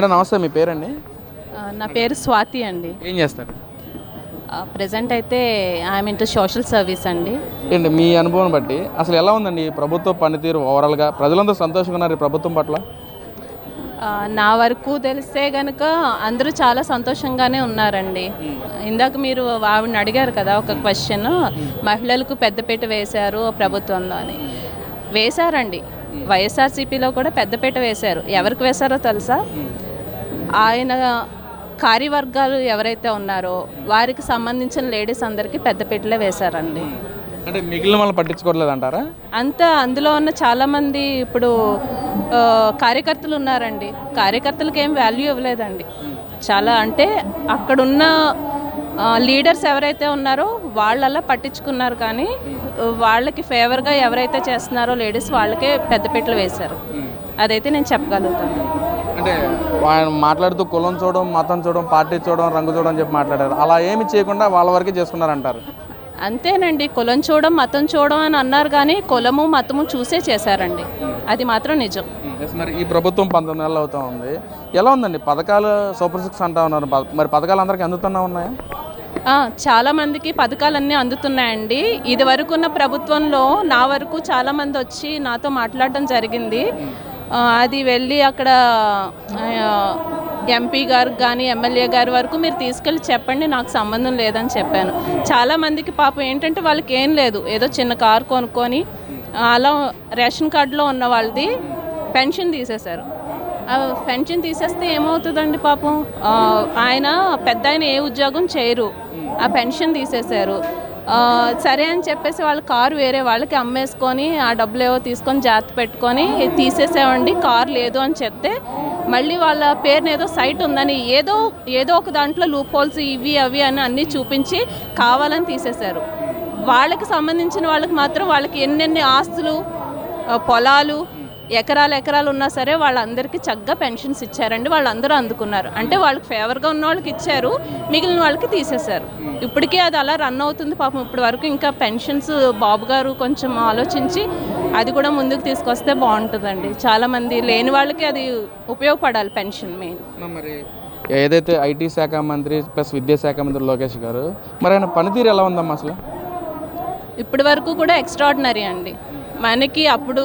Madam నమస్తే మీ పేరండి? నా పేరు స్వాతి అండి. ఏం చేస్తారు? ప్రజెంట్ అయితే ఐఎమ్ ఇంటూ సోషల్ సర్వీస్ అండి. ఏంటి మీ అనుభవం బట్టి అసలు ఎలా ఉందండి ప్రభుత్వ పనితీరు ఓవరాల్గా? ప్రజలందరూ సంతోషంగా ఉన్నారు ఈ ప్రభుత్వం పట్ల? నా వరకు తెలిస్తే కనుక అందరూ చాలా సంతోషంగానే ఉన్నారండి. ఇందాక మీరు ఆవిడని అడిగారు కదా ఒక క్వశ్చన్ మహిళలకు పెద్దపీట వేశారు ప్రభుత్వంలో అని. వేశారండి. వైఎస్ఆర్సీపీలో కూడా పెద్దపీట వేశారు. ఎవరికి వేశారో తెలుసా? ఆయన కార్యవర్గాలు ఎవరైతే ఉన్నారో వారికి సంబంధించిన లేడీస్ అందరికీ పెద్దపీటలే వేశారండి. అంటే మిగిలిన వాళ్ళని పట్టించుకోవట్లేదు అంటారా అంతా అందులో ఉన్న చాలామంది ఇప్పుడు కార్యకర్తలు ఉన్నారండి. కార్యకర్తలకు ఏం వాల్యూ ఇవ్వలేదండి. చాలా అంటే అక్కడున్న లీడర్స్ ఎవరైతే ఉన్నారో వాళ్ళలా పట్టించుకున్నారు కానీ వాళ్ళకి ఫేవర్గా ఎవరైతే చేస్తున్నారో లేడీస్ వాళ్ళకే పెద్దపీటలు వేశారు. అదైతే నేను చెప్పగలుగుతాను. అంటే ఆయన మాట్లాడుతూ కులం చూడడం మతం చూడడం పార్టీ చూడడం రంగు చూడడం చెప్పి మాట్లాడారు. అలా ఏమి చేయకుండా వాళ్ళ వరకే చేసుకున్నారంటారు. అంతేనండి. కులం చూడడం మతం చూడడం అని అన్నారు కానీ కులము మతము చూసే చేశారండి. అది మాత్రం నిజం. మరి ఈ ప్రభుత్వం పంతొమ్మిది నెలలు అవుతా ఉంది. ఎలా ఉందండి? పథకాలు సూపర్ సిక్స్ అంటా ఉన్నారు. మరి పథకాలు అందరికీ అందుతున్నా ఉన్నాయా? ఆ, చాలా మందికి పథకాలన్నీ అందుతున్నాయండి. ఇది వరకు ఉన్న ప్రభుత్వంలో నా వరకు చాలా మంది వచ్చి నాతో మాట్లాడడం జరిగింది. అది వెళ్ళి అక్కడ ఎంపీ గారు కానీ ఎమ్మెల్యే గారి వరకు మీరు తీసుకెళ్ళి చెప్పండి నాకు సంబంధం లేదని చెప్పాను. చాలా మందికి పాపం ఏంటంటే వాళ్ళకి ఏం లేదు. ఏదో చిన్న కారు కొనుక్కొని అలా రేషన్ కార్డులో ఉన్న వాళ్ళది పెన్షన్ తీసేశారు. పెన్షన్ తీసేస్తే ఏమవుతుందండి పాపం? ఆయన పెద్ద ఆయన ఏ ఉద్యోగం చేయరు. ఆ పెన్షన్ తీసేశారు. సరే అని చెప్పేసి వాళ్ళ కారు వేరే వాళ్ళకి అమ్మేసుకొని ఆ డబ్బులు ఏవో తీసుకొని జాగ్రత్త పెట్టుకొని తీసేసామండి కారు లేదు అని చెప్తే మళ్ళీ వాళ్ళ పేరున ఏదో సైట్ ఉందని ఏదో ఏదో ఒక దాంట్లో లూప్ హోల్స్ ఇవి అవి అని అన్నీ చూపించి కావాలని తీసేశారు. వాళ్ళకి సంబంధించిన వాళ్ళకి మాత్రం వాళ్ళకి ఎన్నెన్ని ఆస్తులు పొలాలు ఎకరాలు ఎకరాలు ఉన్నా సరే వాళ్ళందరికీ చక్కగా పెన్షన్స్ ఇచ్చారండి వాళ్ళందరూ అందుకున్నారు. అంటే వాళ్ళకి ఫేవర్గా ఉన్న వాళ్ళకి ఇచ్చారు మిగిలిన వాళ్ళకి తీసేశారు. ఇప్పటికీ అది అలా రన్ అవుతుంది పాపం. ఇప్పటి వరకు ఇంకా పెన్షన్స్ బాబు గారు కొంచెం ఆలోచించి అది కూడా ముందుకు తీసుకొస్తే బాగుంటుందండి. చాలామంది లేని వాళ్ళకి అది ఉపయోగపడాలి పెన్షన్ మెయిన్. మరి ఏదైతే ఐటీ శాఖ మంత్రి ప్లస్ విద్యాశాఖ మంత్రి లోకేష్ గారు మరి ఆయన పనితీరు ఎలా ఉందమ్మా అసలు? ఇప్పటి వరకు కూడా ఎక్స్ట్రాడినరీ అండి. మనకి అప్పుడు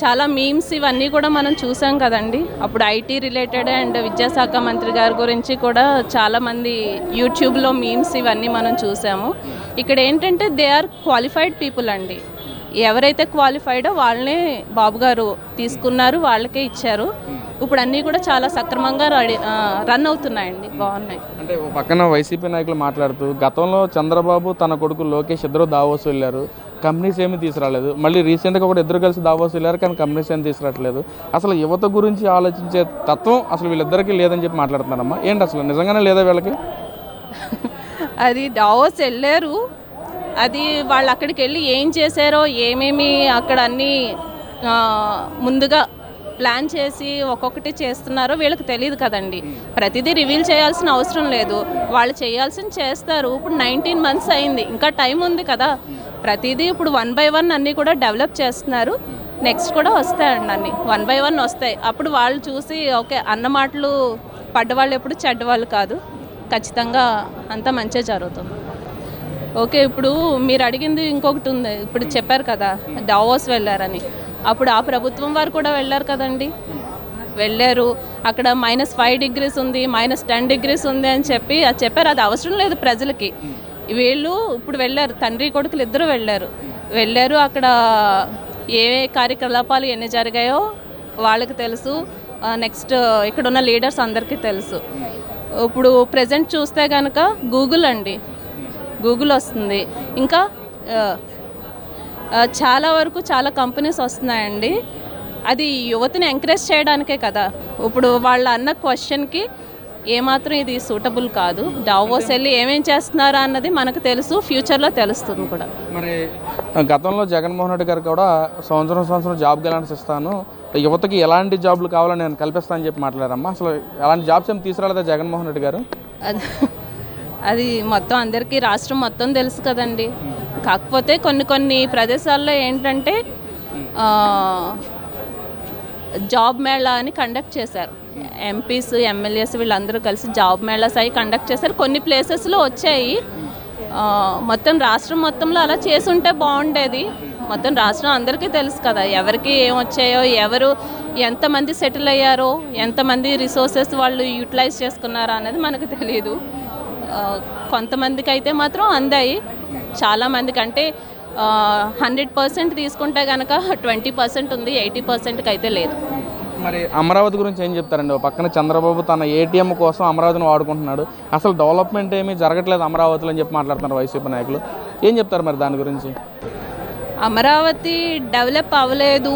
చాలా మీమ్స్ ఇవన్నీ కూడా మనం చూసాం కదండి. అప్పుడు ఐటీ రిలేటెడ్ అండ్ విద్యాశాఖ మంత్రి గారి గురించి కూడా చాలామంది యూట్యూబ్లో మీమ్స్ ఇవన్నీ మనం చూసాము. ఇక్కడ ఏంటంటే దే ఆర్ క్వాలిఫైడ్ పీపుల్ అండి. ఎవరైతే క్వాలిఫైడో వాళ్ళనే బాబు గారు తీసుకున్నారు వాళ్ళకే ఇచ్చారు. ఇప్పుడు అన్నీ కూడా చాలా సక్రమంగా రెడీ రన్ అవుతున్నాయండి. బాగున్నాయి. అంటే ఓ పక్కన వైసీపీ నాయకులు మాట్లాడుతూ గతంలో చంద్రబాబు తన కొడుకు లోకేష్ ఇద్దరు దావోస్ వెళ్ళారు. కంపెనీస్ ఏమీ తీసుకురాలేదు. మళ్ళీ రీసెంట్గా కూడా ఇద్దరు కలిసి దావోస్ వెళ్ళారు కానీ కంపెనీస్ ఏమి తీసుకురావట్లేదు. అసలు యువత గురించి ఆలోచించే తత్వం అసలు వీళ్ళిద్దరికీ లేదని చెప్పి మాట్లాడుతున్నారమ్మా. ఏంటి అసలు? నిజంగానే లేదా వీళ్ళకి? అది డావోస్ వెళ్ళారు. అది వాళ్ళు అక్కడికి వెళ్ళి ఏం చేశారో ఏమేమి అక్కడ అన్నీ ముందుగా ప్లాన్ చేసి ఒక్కొక్కటి చేస్తున్నారో వీళ్ళకి తెలియదు కదండి. ప్రతిదీ రివీల్ చేయాల్సిన అవసరం లేదు. వాళ్ళు చేయాల్సింది చేస్తారు. ఇప్పుడు నైన్టీన్ మంత్స్ అయింది. ఇంకా టైం ఉంది కదా. ప్రతిదీ ఇప్పుడు వన్ బై వన్ అన్నీ కూడా డెవలప్ చేస్తున్నారు. నెక్స్ట్ కూడా వస్తాయండి అన్ని. వన్ బై వన్ వస్తాయి. అప్పుడు వాళ్ళు చూసి ఓకే అన్న మాటలు పడ్డవాళ్ళు ఎప్పుడు చెడ్డవాళ్ళు కాదు. ఖచ్చితంగా అంతా మంచిగా జరుగుతుంది. ఓకే ఇప్పుడు మీరు అడిగింది ఇంకొకటి ఉంది. ఇప్పుడు చెప్పారు కదా డావోస్ వెళ్ళారని. అప్పుడు ఆ ప్రభుత్వం వారు కూడా వెళ్ళారు కదండి. వెళ్ళారు. అక్కడ మైనస్ ఫైవ్ డిగ్రీస్ ఉంది మైనస్ టెన్ డిగ్రీస్ ఉంది అని చెప్పి అది చెప్పారు. అది అవసరం లేదు ప్రజలకి. వీళ్ళు ఇప్పుడు వెళ్ళారు. తండ్రి కొడుకులు ఇద్దరు వెళ్ళారు. వెళ్ళారు అక్కడ ఏ కార్యకలాపాలు ఎన్ని జరిగాయో వాళ్ళకి తెలుసు. నెక్స్ట్ ఇక్కడ ఉన్న లీడర్స్ అందరికీ తెలుసు. ఇప్పుడు ప్రజెంట్ చూస్తే కనుక గూగుల్ అండి. గూగుల్ వస్తుంది. ఇంకా చాలా వరకు చాలా కంపెనీస్ వస్తున్నాయండి. అది యువతిని ఎంకరేజ్ చేయడానికే కదా. ఇప్పుడు వాళ్ళ అన్న క్వశ్చన్కి ఏమాత్రం ఇది సూటబుల్ కాదు. డావోస్ వెళ్ళి ఏమేం చేస్తున్నారా అన్నది మనకు తెలుసు ఫ్యూచర్లో తెలుస్తుంది కూడా. మరి గతంలో జగన్మోహన్ రెడ్డి గారు కూడా సంవత్సరం సంవత్సరం జాబ్ గ్యాలెన్స్ ఇస్తాను యువతకి ఎలాంటి జాబ్లు కావాలో నేను కల్పిస్తానని చెప్పి మాట్లాడారమ్మా. అసలు ఎలాంటి జాబ్స్ ఏమి తీసుకురాలేదా జగన్మోహన్ రెడ్డి గారు? అది మొత్తం అందరికీ రాష్ట్రం మొత్తం తెలుసు కదండి. కాకపోతే కొన్ని కొన్ని ప్రదేశాల్లో ఏంటంటే జాబ్ మేళా అని కండక్ట్ చేశారు. ఎంపీస్ ఎమ్మెల్యేస్ వీళ్ళందరూ కలిసి జాబ్ మేళాస్ అవి కండక్ట్ చేశారు. కొన్ని ప్లేసెస్లో వచ్చాయి. మొత్తం రాష్ట్రం మొత్తంలో అలా చేసుంటే బాగుండేది. మొత్తం రాష్ట్రం అందరికీ తెలుసు కదా ఎవరికి ఏం వచ్చాయో ఎవరు ఎంతమంది సెటిల్ అయ్యారో ఎంతమంది రిసోర్సెస్ వాళ్ళు యూటిలైజ్ చేసుకున్నారో అనేది మనకు తెలియదు. కొంతమందికి అయితే మాత్రం అందాయి. చాలామందికి అంటే హండ్రెడ్ పర్సెంట్ తీసుకుంటే కనుక ట్వంటీ పర్సెంట్ ఉంది ఎయిటీ పర్సెంట్కి అయితే లేదు. మరి అమరావతి గురించి ఏం చెప్తారండి? పక్కన చంద్రబాబు తన ఏటీఎం కోసం అమరావతిని వాడుకుంటున్నాడు. అసలు డెవలప్మెంట్ ఏమీ జరగట్లేదు అమరావతిలో అని చెప్పి మాట్లాడుతున్నారు వైసీపీ నాయకులు. ఏం చెప్తారు మరి దాని గురించి? అమరావతి డెవలప్ అవ్వలేదు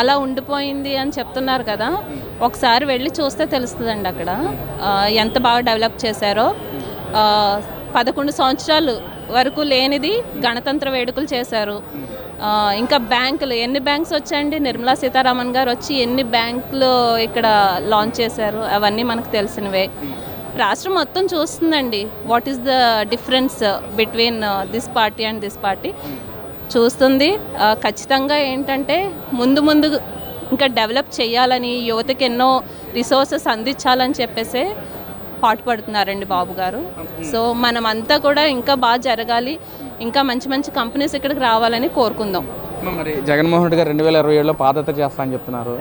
అలా ఉండిపోయింది అని చెప్తున్నారు కదా. ఒకసారి వెళ్ళి చూస్తే తెలుస్తుందండి అక్కడ. ఎంత బాగా డెవలప్ చేశారో. పదకొండు సంవత్సరాలు వరకు లేనిది గణతంత్ర వేడుకలు చేశారు. ఇంకా బ్యాంకులు ఎన్ని బ్యాంక్స్ వచ్చాయండి? నిర్మలా సీతారామన్ గారు వచ్చి ఎన్ని బ్యాంకులు ఇక్కడ లాంచ్ చేశారు? అవన్నీ మనకు తెలిసినవే. రాష్ట్రం మొత్తం చూస్తుందండి. What is the difference between this party and this party చూస్తుంది. ఖచ్చితంగా ఏంటంటే ముందు ముందు ఇంకా డెవలప్ చేయాలని యువతకి ఎన్నో రిసోర్సెస్ అందించాలని చెప్పేసి పాటుపడుతున్నారండి బాబు గారు. సో మనం అంతా కూడా ఇంకా బాగా జరగాలి. ఇంకా మంచి మంచి కంపెనీస్ ఇక్కడికి రావాలని కోరుకుందాం. మరి జగన్మోహన్ రెడ్డి గారు రెండు వేల ఇరవై ఏడులో పాదత చేస్తా అని చెప్తున్నారు.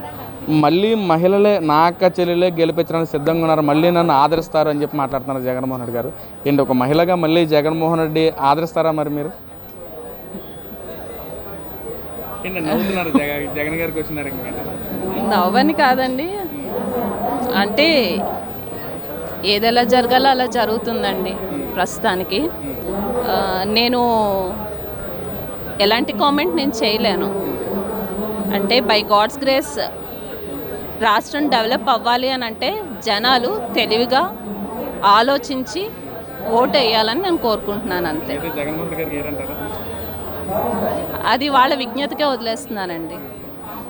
మళ్ళీ మహిళలే నా అక్క చెల్లెలే గెలిపించడానికి సిద్ధంగా ఉన్నారు. మళ్ళీ నన్ను ఆదరిస్తారు అని చెప్పి మాట్లాడుతున్నారు జగన్మోహన్ రెడ్డి గారు. ఏంటి ఒక మహిళగా మళ్ళీ జగన్మోహన్ రెడ్డి ఆదరిస్తారా మరి మీరు? జగన్ గారికి వచ్చినారు నవ్వని కాదండి. అంటే ఏది ఎలా జరగాలో అలా జరుగుతుందండి ప్రస్తుతానికి. నేను ఎలాంటి కామెంట్ నేను చేయలేను. అంటే బై గాడ్స్ గ్రేస్ రాష్ట్రం డెవలప్ అవ్వాలి అని అంటే జనాలు తెలివిగా ఆలోచించి ఓటు వేయాలని నేను కోరుకుంటున్నాను అంతే. అది వాళ్ళ విజ్ఞతకే వదిలేస్తున్నానండి